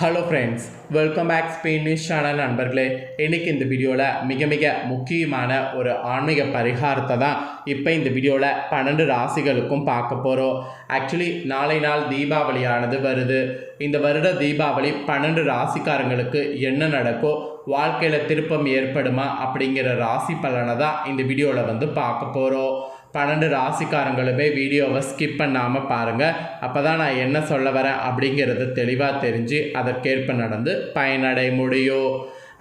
Hello friends welcome back Spain news channel நண்பர்களே. இன்றைக்கி இந்த வீடியோவில் மிக மிக முக்கியமான ஒரு ஆன்மீக பரிகாரத்தை தான் இப்போ இந்த வீடியோவில் பன்னெண்டு ராசிகளுக்கும் பார்க்க போகிறோம் ஆக்சுவலி நாளை நாள் தீபாவளியானது வருது. இந்த வருட தீபாவளி பன்னெண்டு ராசிக்காரங்களுக்கு என்ன நடக்கோ வாழ்க்கையில் திருப்பம் ஏற்படுமா அப்படிங்கிற ராசி பலனை தான் இந்த வீடியோவில் வந்து பார்க்க போகிறோம் பன்னெண்டு ராசிக்காரங்களுமே வீடியோவை ஸ்கிப் பண்ணாமல் பாருங்கள் அப்போ தான் நான் என்ன சொல்ல வரேன் அப்படிங்கிறது தெளிவாக தெரிஞ்சு அதற்கேற்ப நடந்து பயனடை முடியும்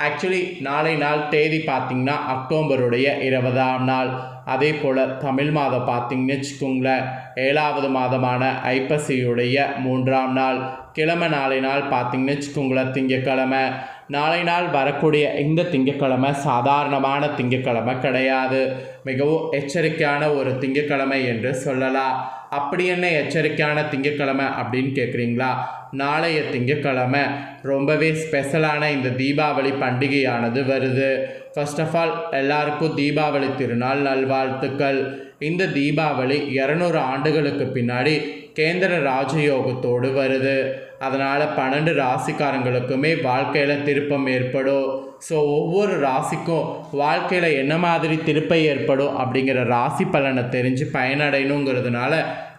ஆக்சுவலி நாளை நாள் தேதி பார்த்திங்கன்னா அக்டோபருடைய இருபதாம் நாள். அதே போல் தமிழ் மாதம் பார்த்திங்கன்னு வச்சுக்கோங்களேன். ஏழாவது மாதமான ஐப்பசியுடைய மூன்றாம் நாள். கிழமை நாளை நாள் பார்த்திங்கன்னு வச்சுக்கோங்களேன் திங்கக்கிழமை நாளை நாள் வரக்கூடிய இந்த திங்கக்கிழமை சாதாரணமான திங்கக்கிழமை கிடையாது. மிகவும் எச்சரிக்கையான ஒரு திங்கக்கிழமை என்று சொல்லலாம். அப்படி என்ன எச்சரிக்கையான திங்கக்கிழமை அப்படின்னு கேட்குறீங்களா நாளைய திங்கக்கிழமை ரொம்பவே ஸ்பெஷலான இந்த தீபாவளி பண்டிகையானது வருது. ஃபர்ஸ்ட் ஆஃப் ஆல் எல்லாருக்கும் தீபாவளி திருநாள் நல்வாழ்த்துக்கள். இந்த தீபாவளி இரநூறு ஆண்டுகளுக்கு பின்னாடி கேந்திர ராஜயோகத்தோடு வருது. அதனால் பன்னெண்டு ராசிக்காரங்களுக்குமே வாழ்க்கையில் திருப்பம் ஏற்படும். ஸோ ஒவ்வொரு ராசிக்கும் வாழ்க்கையில் என்ன மாதிரி திருப்பம் ஏற்படும் அப்படிங்கிற ராசி பலனை தெரிஞ்சு பயனடையணுங்கிறதுனால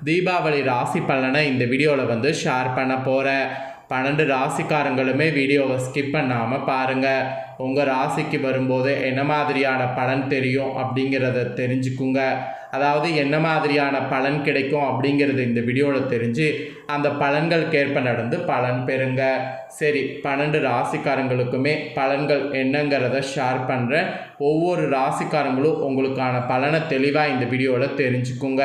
தீபாவளி ராசி பலனை இந்த வீடியோவில் வந்து ஷேர் பண்ண போகிறேன் பன்னெண்டு ராசிக்காரங்களுமே வீடியோவை ஸ்கிப் பண்ணாமல் பாருங்கள் உங்கள் ராசிக்கு வரும்போது என்ன மாதிரியான பலன் தெரியும் அப்படிங்கிறத தெரிஞ்சுக்குங்க. அதாவது என்ன மாதிரியான பலன் கிடைக்கும் அப்படிங்கிறது இந்த வீடியோவில் தெரிஞ்சு அந்த பலன்களுக்கேற்ப நடந்து பலன் பெறுங்க. சரி பன்னெண்டு ராசிக்காரங்களுக்குமே பலன்கள் என்னங்கிறத ஷேர் பண்ணுறேன் ஒவ்வொரு ராசிக்காரங்களும் உங்களுக்கான பலனை தெளிவாக இந்த வீடியோவில் தெரிஞ்சுக்குங்க.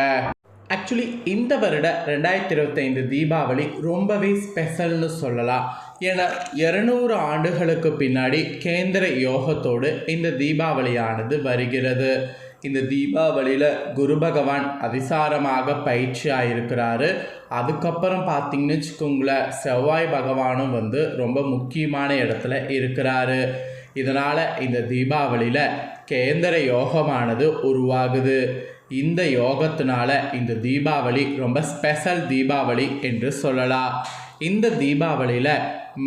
ஆக்சுவலி இந்த வருட ரெண்டாயிரத்தி இருபத்தைந்து தீபாவளி ரொம்பவே ஸ்பெஷல்னு சொல்லலாம். ஏன்னா இரநூறு ஆண்டுகளுக்கு பின்னாடி கேந்திர யோகத்தோடு இந்த தீபாவளியானது வருகிறது. இந்த தீபாவளியில் குரு பகவான் அதிசாரமாக பயிற்சி ஆகிருக்கிறாரு அதுக்கப்புறம் பார்த்தீங்கன்னு வச்சுக்கோங்களேன் செவ்வாய் பகவானும் வந்து ரொம்ப முக்கியமான இடத்துல இருக்கிறாரு. இதனால் இந்த தீபாவளியில் கேந்திர யோகமானது உருவாகுது. இந்த யோகத்தினால இந்த தீபாவளி ரொம்ப ஸ்பெஷல் தீபாவளி என்று சொல்லலாம். இந்த தீபாவளியில்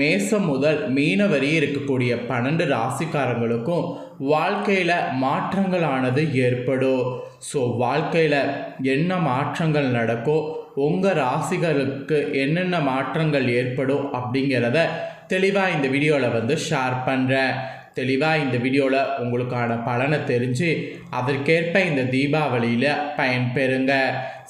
மேசம் முதல் மீன வரி இருக்கக்கூடிய பன்னெண்டு ராசிக்காரங்களுக்கும் வாழ்க்கையில் மாற்றங்களானது ஏற்படும். ஸோ வாழ்க்கையில் என்ன மாற்றங்கள் நடக்கும் உங்கள் ராசிகளுக்கு என்னென்ன மாற்றங்கள் ஏற்படும் அப்படிங்கிறத தெளிவாக இந்த வீடியோவில் வந்து ஷேர் பண்ணுறேன் தெளிவாக இந்த வீடியோவில் உங்களுக்கான பலனை தெரிஞ்சு அதற்கேற்ப இந்த தீபாவளியில் பயன்பெறுங்க.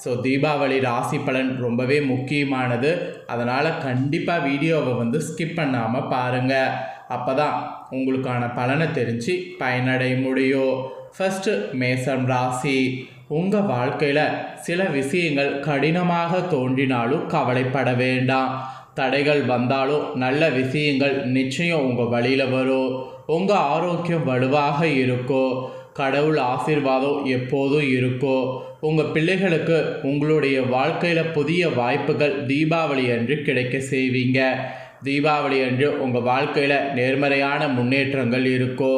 ஸோ தீபாவளி ராசி பலன் ரொம்பவே முக்கியமானது. அதனால் கண்டிப்பாக வீடியோவை வந்து ஸ்கிப் பண்ணாமல் பாருங்கள் அப்போ தான் உங்களுக்கான பலனை தெரிஞ்சு பயனடைய முடியும். ஃபஸ்ட்டு மேசம் ராசி. உங்கள் வாழ்க்கையில் சில விஷயங்கள் கடினமாக தோன்றினாலும் கவலைப்பட வேண்டாம். தடைகள் வந்தாலும் நல்ல விஷயங்கள் நிச்சயம் உங்கள் வழியில் வரும். உங்கள் ஆரோக்கியம் வலுவாக இருக்கோ. கடவுள் ஆசீர்வாதம் எப்போதும் இருக்கோ. உங்கள் பிள்ளைகளுக்கு உங்களுடைய வாழ்க்கையில் புதிய வாய்ப்புகள் தீபாவளி அன்று கிடைக்க செய்வீங்க. தீபாவளி அன்று உங்கள் வாழ்க்கையில் நேர்மறையான முன்னேற்றங்கள் இருக்கோ.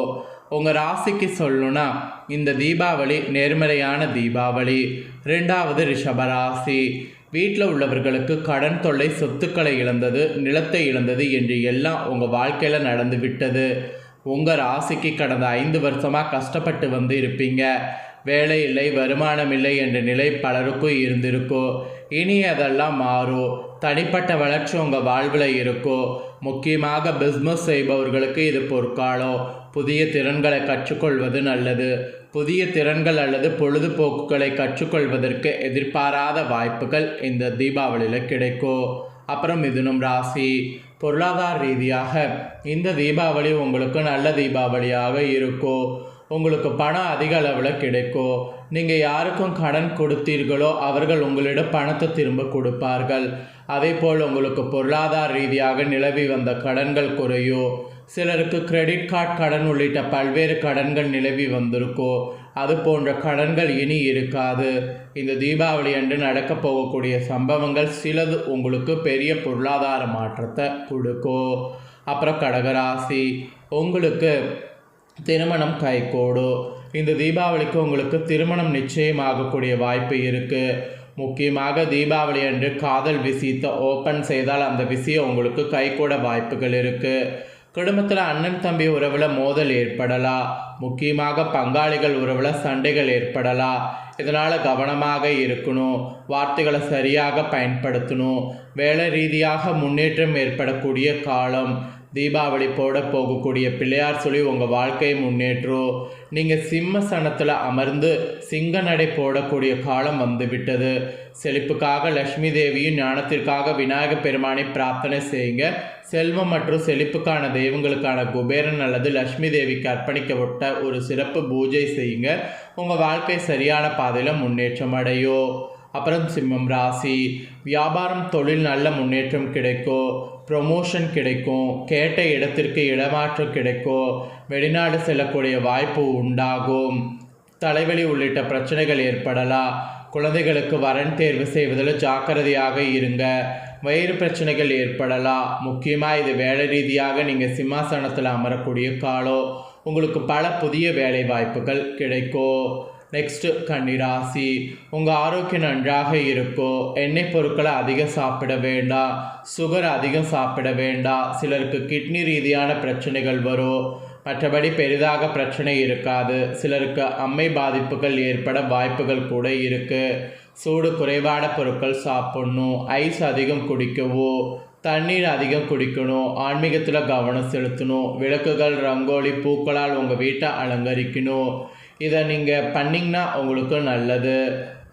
உங்கள் ராசிக்கு சொல்லணும்னா இந்த தீபாவளி நேர்மறையான தீபாவளி. ரெண்டாவது ரிஷபராசி வீட்டில் உள்ளவர்களுக்கு கடன் தொல்லை சொத்துக்களை இழந்தது நிலத்தை இழந்தது என்று எல்லாம் உங்கள் வாழ்க்கையில் நடந்து விட்டது. உங்கள் ராசிக்கு கடந்த ஐந்து வருஷமாக கஷ்டப்பட்டு வந்து இருப்பீங்க. வேலை இல்லை வருமானம் இல்லை என்ற நிலை பலருக்கும் இருந்திருக்கும் இனி அதெல்லாம் மாறும் தனிப்பட்ட வளர்ச்சி உங்கள் வாழ்வில் இருக்கும் முக்கியமாக பிஸ்னஸ் செய்பவர்களுக்கு இது பொற்காலம். புதிய திறன்களை கற்றுக்கொள்வது நல்லது. புதிய திறன்கள் அல்லது பொழுதுபோக்குகளை கற்றுக்கொள்வதற்கு எதிர்பாராத வாய்ப்புகள் இந்த தீபாவளியில் கிடைக்கும் அப்புறம் மிதுனம் ராசி. பொருளாதார ரீதியாக இந்த தீபாவளி உங்களுக்கு நல்ல தீபாவளியாக இருக்கும் உங்களுக்கு பணம் அதிக அளவில் கிடைக்கும் நீங்கள் யாருக்கும் கடன் கொடுத்தீர்களோ அவர்கள் உங்களிடம் பணத்தை திரும்ப கொடுப்பார்கள். அதே போல் உங்களுக்கு பொருளாதார ரீதியாக நிலவி வந்த கடன்கள் குறையும் சிலருக்கு கிரெடிட் கார்டு கடன் உள்ளிட்ட பல்வேறு கடன்கள் நிலவி வந்திருக்கோ அது போன்ற கடன்கள் இனி இருக்காது. இந்த தீபாவளி அன்று நடக்கப் போகக்கூடிய சம்பவங்கள் சிலது உங்களுக்கு பெரிய பொருளாதார மாற்றத்தை கொடுக்கும் அப்புறம் கடகராசி உங்களுக்கு திருமணம் கைகூடும் இந்த தீபாவளிக்கு உங்களுக்கு திருமணம் நிச்சயமாகக்கூடிய வாய்ப்பு இருக்குது முக்கியமாக தீபாவளி அன்று காதல் விஷயத்தை ஓப்பன் செய்தால் அந்த விஷயம் உங்களுக்கு கைகூட வாய்ப்புகள் இருக்குது குடும்பத்தில் அண்ணன் தம்பி உறவில் மோதல் ஏற்படலாம் முக்கியமாக பங்காளிகள் உறவில் சண்டைகள் ஏற்படலாம் இதனால் கவனமாக இருக்கணும். வார்த்தைகளை சரியாக பயன்படுத்தணும். வேலை ரீதியாக முன்னேற்றம் ஏற்படக்கூடிய காலம். தீபாவளி போட போகக்கூடிய பிள்ளையார் சொல்லி உங்கள் வாழ்க்கையை முன்னேற்றும் நீங்கள் சிம்ம சனத்தில் அமர்ந்து சிங்க நடை போடக்கூடிய காலம் வந்துவிட்டது. செழிப்புக்காக லக்ஷ்மி தேவியும் ஞானத்திற்காக விநாயக பெருமானை பிரார்த்தனை செய்யுங்க. செல்வம் மற்றும் செழிப்புக்கான தெய்வங்களுக்கான குபேரன் அல்லது லக்ஷ்மி தேவிக்கு அர்ப்பணிக்கப்பட்ட ஒரு சிறப்பு பூஜை செய்யுங்க. உங்கள் வாழ்க்கை சரியான பாதையில் முன்னேற்றம் அடையும். அப்புறம் சிம்மம் ராசி வியாபாரம் தொழில் நல்ல முன்னேற்றம் கிடைக்கும் ப்ரொமோஷன் கிடைக்கும் கேட்ட இடத்திற்கு இடமாற்றம் கிடைக்கும் வெளிநாடு செல்லக்கூடிய வாய்ப்பு உண்டாகும். தலைவலி உள்ளிட்ட பிரச்சனைகள் ஏற்படலாம். குழந்தைகளுக்கு வரன் தேர்வு செய்வதில் ஜாக்கிரதையாக இருங்க. வயிறு பிரச்சனைகள் ஏற்படலாம். முக்கியமாக இது வேலை ரீதியாக நீங்கள் சிம்மாசனத்தில் அமரக்கூடிய காலம். உங்களுக்கு பல புதிய வேலை வாய்ப்புகள் கிடைக்கும் நெக்ஸ்ட்டு கன்னிராசி. உங்கள் ஆரோக்கியம் நன்றாக இருக்கும் எண்ணெய் பொருட்களை அதிகம் சாப்பிட வேண்டாம். சுகர் அதிகம் சாப்பிட வேண்டாம். சிலருக்கு கிட்னி ரீதியான பிரச்சனைகள் வரும். மற்றபடி பெரிதாக பிரச்சனை இருக்காது. சிலருக்கு அம்மை பாதிப்புகள் ஏற்பட வாய்ப்புகள் கூட இருக்குது சூடு குறைவான பொருட்கள் சாப்பிடணும். ஐஸ் அதிகம் குடிக்கவோ. தண்ணீர் அதிகம் குடிக்கணும். ஆன்மீகத்தில் கவனம் செலுத்தணும். விளக்குகள் ரங்கோலி பூக்களால் உங்கள் வீட்டை அலங்கரிக்கணும். இதை நீங்கள் பண்ணிங்கன்னா உங்களுக்கு நல்லது.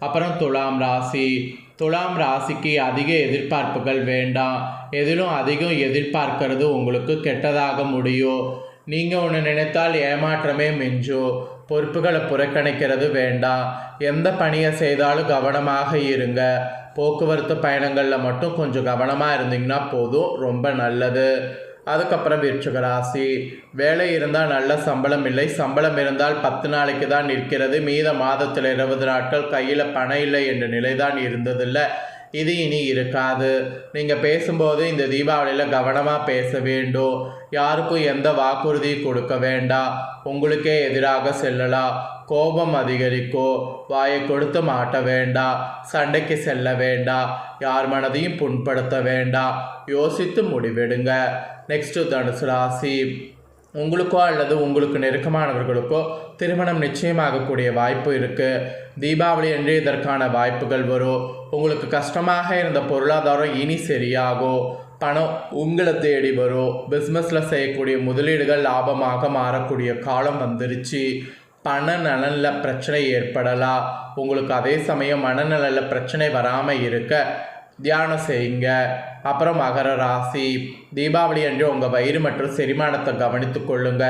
அப்புறம் துலாம் ராசி. துலாம் ராசிக்கு அதிக எதிர்பார்ப்புகள் வேண்டாம். எதிலும் அதிகம் எதிர்பார்க்கறது உங்களுக்கு கெட்டதாக முடியும். நீங்கள் ஒன்று நினைத்தால் ஏமாற்றமே மிஞ்சும். பொறுப்புகளை புறக்கணிக்கிறது வேண்டாம். எந்த பணியை செய்தாலும் கவனமாக இருங்க. போக்குவரத்து பயணங்களில் மட்டும் கொஞ்சம் கவனமாக இருந்தீங்கன்னா போதும். ரொம்ப நல்லது. அதுக்கப்புறம் விருச்சிக ராசி வேலை இருந்தால் நல்ல சம்பளம் இல்லை சம்பளம் இருந்தால் பத்து நாளைக்கு தான் நிற்கிறது மீத மாதத்தில் இருபது நாட்கள் கையில் பணம் இல்லை என்ற நிலை தான் இருந்ததில்லை. இது இனி இருக்காது. நீங்கள் பேசும்போது இந்த தீபாவளியில் கவனமாக பேச வேண்டும். யாருக்கும் எந்த வாக்குறுதியும் கொடுக்க வேண்டாம். உங்களுக்கே எதிராக செல்லலாம். கோபம் அதிகரிக்கோ வாயை கொடுத்து மாட்ட வேண்டாம் சண்டைக்கு செல்ல வேண்டாம் யார் மனதையும் புண்படுத்த வேண்டாம் யோசித்து முடிவெடுங்க. நெக்ஸ்ட்டு தனுசு ராசி. உங்களுக்கோ அல்லது உங்களுக்கு நெருக்கமானவர்களுக்கோ திருமணம் நிச்சயமாகக்கூடிய வாய்ப்பு இருக்குது தீபாவளி அன்று இதற்கான வாய்ப்புகள் வரும். உங்களுக்கு கஷ்டமாக இருந்த பொருளாதாரம் இனி சரியாகும் பணம் உங்களை தேடி வரும். பிஸ்னஸில் செய்யக்கூடிய முதலீடுகள் லாபமாக மாறக்கூடிய காலம் வந்துருச்சு. பண நலனில் பிரச்சனை ஏற்படலாம் உங்களுக்கு அதே சமயம் மனநலனில் பிரச்சனை வராமல் இருக்க தியானம் செய்யுங்க. அப்புறம் மகர ராசி. தீபாவளி அன்று உங்கள் வயிறு மற்றும் செரிமானத்தை கவனித்து கொள்ளுங்க.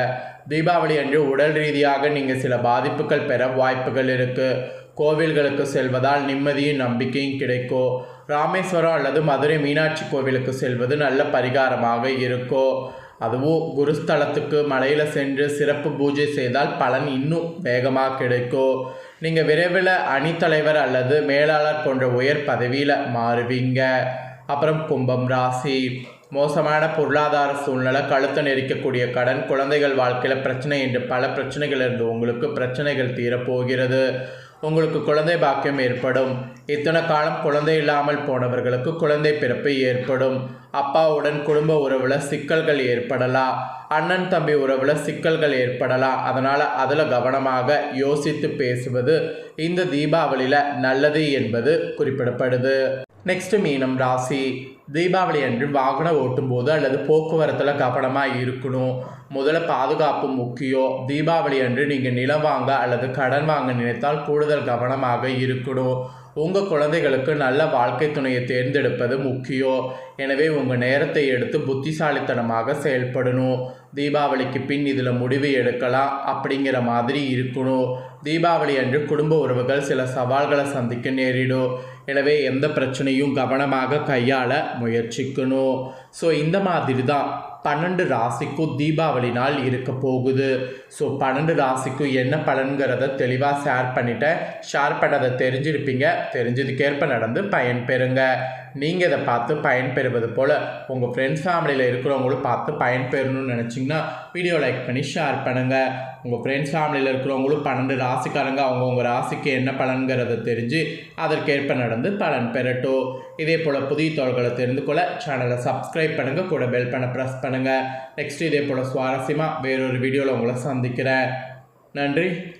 தீபாவளி அன்று உடல் ரீதியாக நீங்கள் சில பாதிப்புகள் பெற வாய்ப்புகள் இருக்குது கோவில்களுக்கு செல்வதால் நிம்மதியும் நம்பிக்கையும் கிடைக்கும் ராமேஸ்வரம் அல்லது மதுரை மீனாட்சி கோவிலுக்கு செல்வது நல்ல பரிகாரமாக இருக்கும் அதுவும் குருஸ்தலத்துக்கு மலையில் சென்று சிறப்பு பூஜை செய்தால் பலன் இன்னும் வேகமாக கிடைக்கும் நீங்கள் விரைவில் அணித்தலைவர் அல்லது மேலாளர் போன்ற உயர் பதவியில் மாறுவீங்க. அப்புறம் கும்பம் ராசி. மோசமான பொருளாதார சூழ்நிலை கழுத்தை நெரிக்கக்கூடிய கடன் குழந்தைகள் வாழ்க்கையில் பிரச்சனை என்று பல பிரச்சனைகள் இருந்து உங்களுக்கு பிரச்சனைகள் தீரப்போகிறது. உங்களுக்கு குழந்தை பாக்கியம் ஏற்படும். இத்தனை காலம் குழந்தை இல்லாமல் போனவர்களுக்கு குழந்தை பிறப்பு ஏற்படும். அப்பாவுடன் குடும்ப உறவில் சிக்கல்கள் ஏற்படலாம் அண்ணன் தம்பி உறவில் சிக்கல்கள் ஏற்படலாம் அதனால் அதில் கவனமாக யோசித்து பேசுவது இந்த தீபாவளியில் நல்லது என்பது குறிப்பிடப்படுது. நெக்ஸ்ட் மீனம் ராசி. தீபாவளி அன்று வாகனம் ஓட்டும் போது அல்லது போக்குவரத்தில் கவனமாக இருக்கணும். முதல்ல பாதுகாப்பு முக்கியம். தீபாவளி அன்று நீங்கள் நிலம் வாங்க அல்லது கடன் வாங்க நினைத்தால் கூடுதல் கவனமாக இருக்கணும். உங்கள் குழந்தைகளுக்கு நல்ல வாழ்க்கை துணையை தேர்ந்தெடுப்பது முக்கியம். எனவே உங்கள் நேரத்தை எடுத்து புத்திசாலித்தனமாக செயல்படணும். தீபாவளிக்கு பின் இதில் முடிவு எடுக்கலாம் அப்படிங்கிற மாதிரி இருக்கணும். தீபாவளி அன்று குடும்ப உறவுகள் சில சவால்களை சந்திக்க நேரிடும். எனவே எந்த பிரச்சனையும் கவனமாக கையாள முயற்சிக்கணும். ஸோ இந்த மாதிரி தான் பன்னெண்டு ராசிக்கும் தீபாவளி நாள் இருக்க போகுது. ஸோ பன்னெண்டு ராசிக்கும் என்ன பலன்கிறத தெளிவாக ஷேர் பண்ணிட்டேன். ஷேர் பண்ணதை தெரிஞ்சிருப்பீங்க. தெரிஞ்சதுக்கேற்ப நடந்து பயன்பெறுங்க நீங்கள் இதை பார்த்து பயன்பெறுவது போல் உங்கள் ஃப்ரெண்ட்ஸ் ஃபேமிலியில் இருக்கிறவங்களும் பார்த்து பயன்பெறணும்னு நினச்சிங்கன்னா வீடியோ லைக் பண்ணி ஷேர் பண்ணுங்கள் உங்கள் ஃப்ரெண்ட்ஸ் ஃபேமிலியில் இருக்கிறவங்களும் பன்னெண்டு ராசிக்காரங்க அவங்கவுங்க ராசிக்கு என்ன பலன்கிறத தெரிஞ்சு அதற்கேற்ப நடந்து பலன் பெறட்டும். இதே போல் புதிய தோள்களை தெரிந்து கொள்ள சேனலை சப்ஸ்கிரைப் பண்ணுங்கள் கூட பெல் பண்ண ப்ரெஸ் பண்ணுங்கள் நெக்ஸ்ட் இதே போல் சுவாரஸ்யமாக வேறொரு வீடியோவில் உங்களை சந்திக்கிறேன். நன்றி.